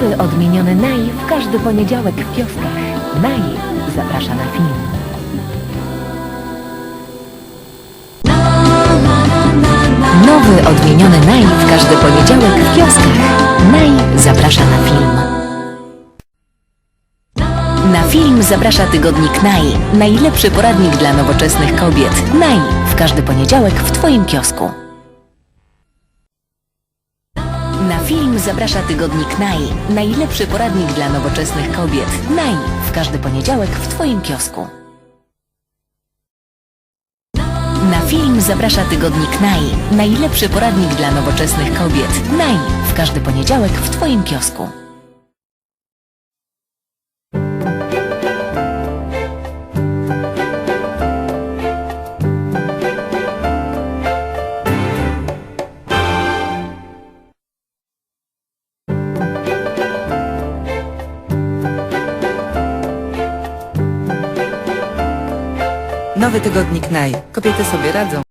Nowy odmieniony Naj w każdy poniedziałek w kioskach. Naj zaprasza na film. Nowy odmieniony Naj w każdy poniedziałek w kioskach. Naj zaprasza na film. Na film zaprasza tygodnik Naj, najlepszy poradnik dla nowoczesnych kobiet. Naj w każdy poniedziałek w Twoim kiosku. Na film zaprasza tygodnik Naj, najlepszy poradnik dla nowoczesnych kobiet. Naj w każdy poniedziałek w Twoim kiosku. Na film zaprasza tygodnik Naj, najlepszy poradnik dla nowoczesnych kobiet. Naj w każdy poniedziałek w Twoim kiosku. Nowy tygodnik Naj. Kobiety sobie radzą.